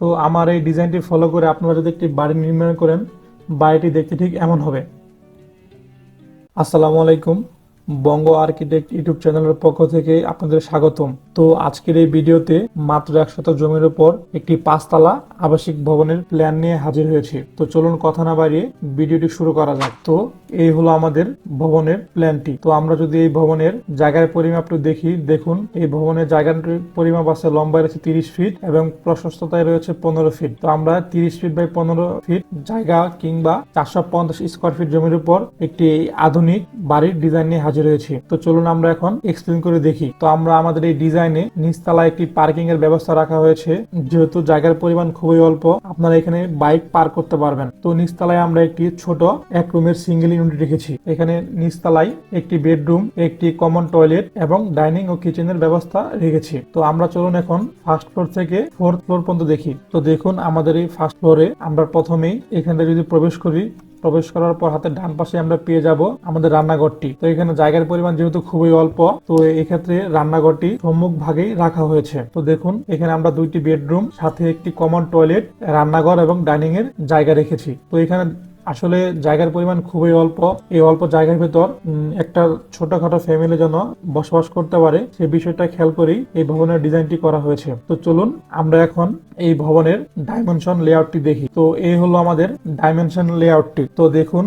তো আমার এই ডিজাইনটি ফলো করে আপনারা যদি একটি বাড়ি নির্মাণ করেন, বাড়িটি দেখতে ঠিক এমন হবে। আসসালামু আলাইকুম। বঙ্গ আর্কিটেক্ট ইউটিউব চ্যানেলের পক্ষ থেকে আপনাদের স্বাগতম। তো আজকের এই ভিডিওতে মাত্র একশত জমির উপর একটি পাঁচতলা আবাসিক ভবনের প্ল্যান নিয়ে হাজির হয়েছে। তো চলুন কথা না বাড়িয়ে ভিডিওটি শুরু করা যাক। তো এই হলো আমাদের ভবনের প্ল্যানটি তো আমরা যদি এই ভবনের জায়গার পরিমাপটি দেখি, দেখুন, এই ভবনের জায়গার পরিমাপ আছে লম্বায় রয়েছে তিরিশ ফিট এবং প্রশস্ততায় রয়েছে পনেরো ফিট তো আমরা তিরিশ ফিট বাই পনেরো ফিট জায়গা কিংবা চারশো পঞ্চাশ স্কোয়ার ফিট জমির উপর একটি আধুনিক বাড়ির ডিজাইন নিয়ে হাজির হয়েছি তো চলুন আমরা এখন এক্সপ্লেন করে দেখি। তো আমরা আমাদের এই ডিজাইনে নিচতলায় একটি পার্কিং এর ব্যবস্থা রাখা হয়েছে। যেহেতু জায়গার পরিমাণ খুবই অল্প, আপনারা এখানে বাইক পার্ক করতে পারবেন। তো নিচতলায় আমরা একটি ছোট এক রুমের সিঙ্গেল ইউনিট রেখেছি। এখানে নিচতলায় একটি বেডরুম একটি কমন টয়লেট এবং ডাইনিং ও কিচেনের ব্যবস্থা রেখেছি। তো আমরা চলুন এখন ফার্স্ট ফ্লোর থেকে ফোর্থ ফ্লোর পর্যন্ত দেখি। তো দেখুন, আমাদের এই ফার্স্ট ফ্লোরে আমরা প্রথমেই এখান যদি প্রবেশ করি প্রবেশ করার পর হাতের ডান পাশে আমরা পেয়ে যাব আমাদের রান্নাঘরটি। তো এখানে জায়গার পরিমাণ যেহেতু খুবই অল্প, তো এক্ষেত্রে রান্নাঘরটি সম্মুখ ভাগেই রাখা হয়েছে। তো দেখুন, এখানে আমরা দুইটি বেডরুম, সাথে একটি কমন টয়লেট, রান্নাঘর এবং ডাইনিং এর জায়গা রেখেছি। তো এখানে আসলে জায়গার পরিমাণ খুবই অল্প। এই অল্প জায়গার ভেতর একটা ছোটখাটো ফ্যামিলি যেন বসবাস করতে পারে সেই বিষয়টা খেয়াল করেই এই ভবনের ডিজাইনটি করা হয়েছে। তো চলুন, আমরা এখন এই ভবনের ডাইমেনশন লেআউটটি দেখি। তো এই হলো আমাদের ডাইমেনশন লেআউটটি তো দেখুন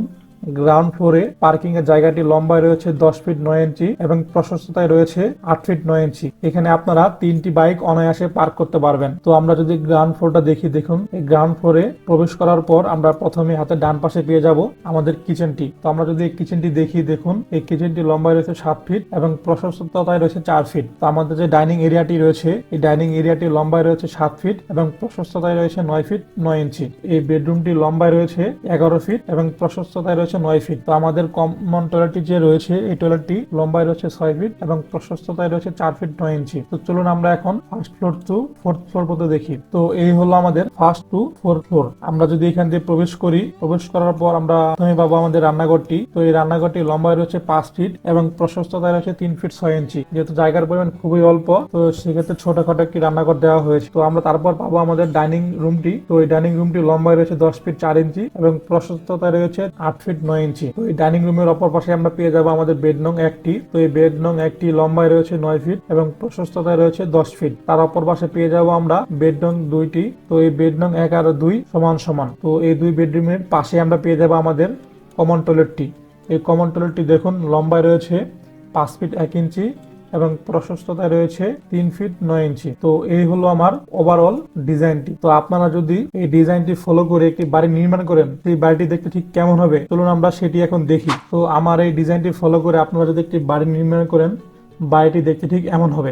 গ্রাউন্ড ফ্লোরে পার্কিং এর জায়গাটি লম্বায় রয়েছে দশ ফিট নয় ইঞ্চি এবং প্রশস্ততায় রয়েছে আট ফিট নয় ইঞ্চি এখানে আপনারা তিনটি বাইক অনায়াসে পার্ক করতে পারবেন। তো আমরা যদি গ্রাউন্ড ফ্লোরটা দেখি, দেখুন, এই গ্রাউন্ড ফ্লোরে প্রবেশ করার পর আমরা প্রথমে হাতের ডান পাশে পেয়ে যাব আমাদের কিচেনটি তো আমরা যদি এই কিচেনটি দেখি, দেখুন, এই কিচেনটি লম্বায় রয়েছে সাত ফিট এবং প্রশস্ততায় রয়েছে চার ফিট তো আমাদের যে ডাইনিং এরিয়াটি রয়েছে, এই ডাইনিং এরিয়াটি লম্বায় রয়েছে সাত ফিট এবং প্রশস্ততায় রয়েছে নয় ফিট নয় ইঞ্চি এই বেডরুমটি লম্বায় রয়েছে এগারো ফিট এবং প্রশস্ততায় রয়েছে নয় ফিট তো আমাদের কমন টয়লেটটি যে রয়েছে, এই টয়লেটটি লম্বায় রয়েছে ছয় ফিট এবং প্রশস্ততায় রয়েছে চার ফিট নয় ইঞ্চি তো চলুন আমরা এখন first floor to fourth floor পর্যন্ত দেখি। তো এই হলো আমাদের ফার্স্ট টু ফোর্থ ফ্লোর আমরা যদি এখান দিয়ে প্রবেশ করি, প্রবেশ করার পর আমরা প্রথমে পাবো আমাদের রান্নাঘরটি। তো এই রান্নাঘরটি লম্বায় রয়েছে পাঁচ ফিট এবং প্রশস্ততায় রয়েছে তিন ফিট ছয় ইঞ্চি যেহেতু জায়গার পরিমাণ খুবই অল্প, তো সেক্ষেত্রে ছোটখাটো একটি রান্নাঘর দেওয়া হয়েছে। তো আমরা তারপর পাবো আমাদের ডাইনিং রুমটি তো এই ডাইনিং রুমটি লম্বায় রয়েছে দশ ফিট চার ইঞ্চি এবং প্রশস্ততায় রয়েছে আট ফিট নয় ইঞ্চি তো এই ডাইনিং রুমের অপর পাশে আমরা পেয়ে যাব আমাদের বেড নং একটি। তো এই বেড নং একটি লম্বায় রয়েছে নয় ফিট এবং প্রশস্ততায় রয়েছে দশ ফিট তার অপর পাশে পেয়ে যাব আমরা বেড নং দুইটি। তো এই বেড নং এক আর দুই সমান সমান। তো এই দুই বেডরুমের পাশে আমরা পেয়ে যাব আমাদের কমন টয়লেটটি এই কমন টয়লেটটি দেখুন লম্বায় রয়েছে পাঁচ ফিট এক ইঞ্চি এবং প্রশস্ততা রয়েছে তিন ফিট নয় ইঞ্চি। তো এই হলো আমার ওভারঅল ডিজাইনটি তো আপনারা যদি এই ডিজাইনটি ফলো করে একটি বাড়ি নির্মাণ করেন, সেই বাড়িটি দেখতে ঠিক কেমন হবে? চলুন আমরা সেটি এখন দেখি। তো আমার এই ডিজাইনটি ফলো করে আপনারা যদি একটি বাড়ি নির্মাণ করেন, বাড়িটি দেখতে ঠিক এমন হবে।